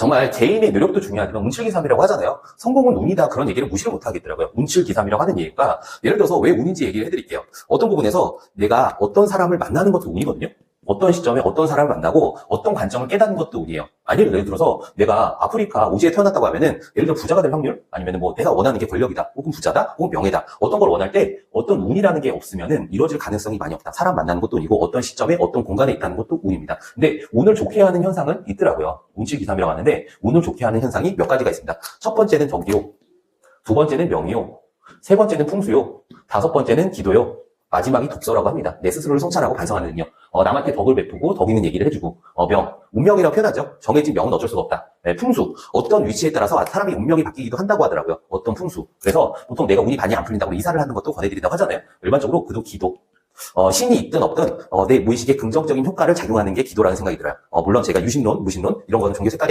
정말 개인의 노력도 중요하지만 운칠기삼이라고 하잖아요. 성공은 운이다 그런 얘기를 무시를 못 하겠더라고요. 운칠기삼이라고 하는 얘기가 예를 들어서 왜 운인지 얘기를 해드릴게요. 어떤 부분에서 내가 어떤 사람을 만나는 것도 운이거든요. 어떤 시점에 어떤 사람을 만나고 어떤 관점을 깨닫는 것도 운이에요. 아니 예를 들어서 내가 아프리카 오지에 태어났다고 하면은 예를 들어 부자가 될 확률 아니면 뭐 내가 원하는 게 권력이다 혹은 부자다 혹은 명예다 어떤 걸 원할 때 어떤 운이라는 게 없으면은 이루어질 가능성이 많이 없다. 사람 만나는 것도 운이고 어떤 시점에 어떤 공간에 있다는 것도 운입니다. 근데 운을 좋게 하는 현상은 있더라고요. 운칠기삼이라고 하는데 운을 좋게 하는 현상이 몇 가지가 있습니다. 첫 번째는 덕이요. 두 번째는 명이요. 세 번째는 풍수요. 다섯 번째는 기도요. 마지막이 독서라고 합니다. 내 스스로를 성찰하고 반성하는 능력. 어, 남한테 덕을 베푸고 덕 있는 얘기를 해주고. 어, 명. 운명이라고 표현하죠. 정해진 명은 어쩔 수가 없다. 네, 풍수. 어떤 위치에 따라서 사람이 운명이 바뀌기도 한다고 하더라고요. 어떤 풍수. 그래서 보통 내가 운이 많이 안 풀린다고 이사를 하는 것도 권해드린다고 하잖아요. 일반적으로 그도 기도. 어, 신이 있든 없든 어, 내 무의식에 긍정적인 효과를 작용하는 게 기도라는 생각이 들어요. 어, 물론 제가 유신론, 무신론 이런 거는 종교 색깔이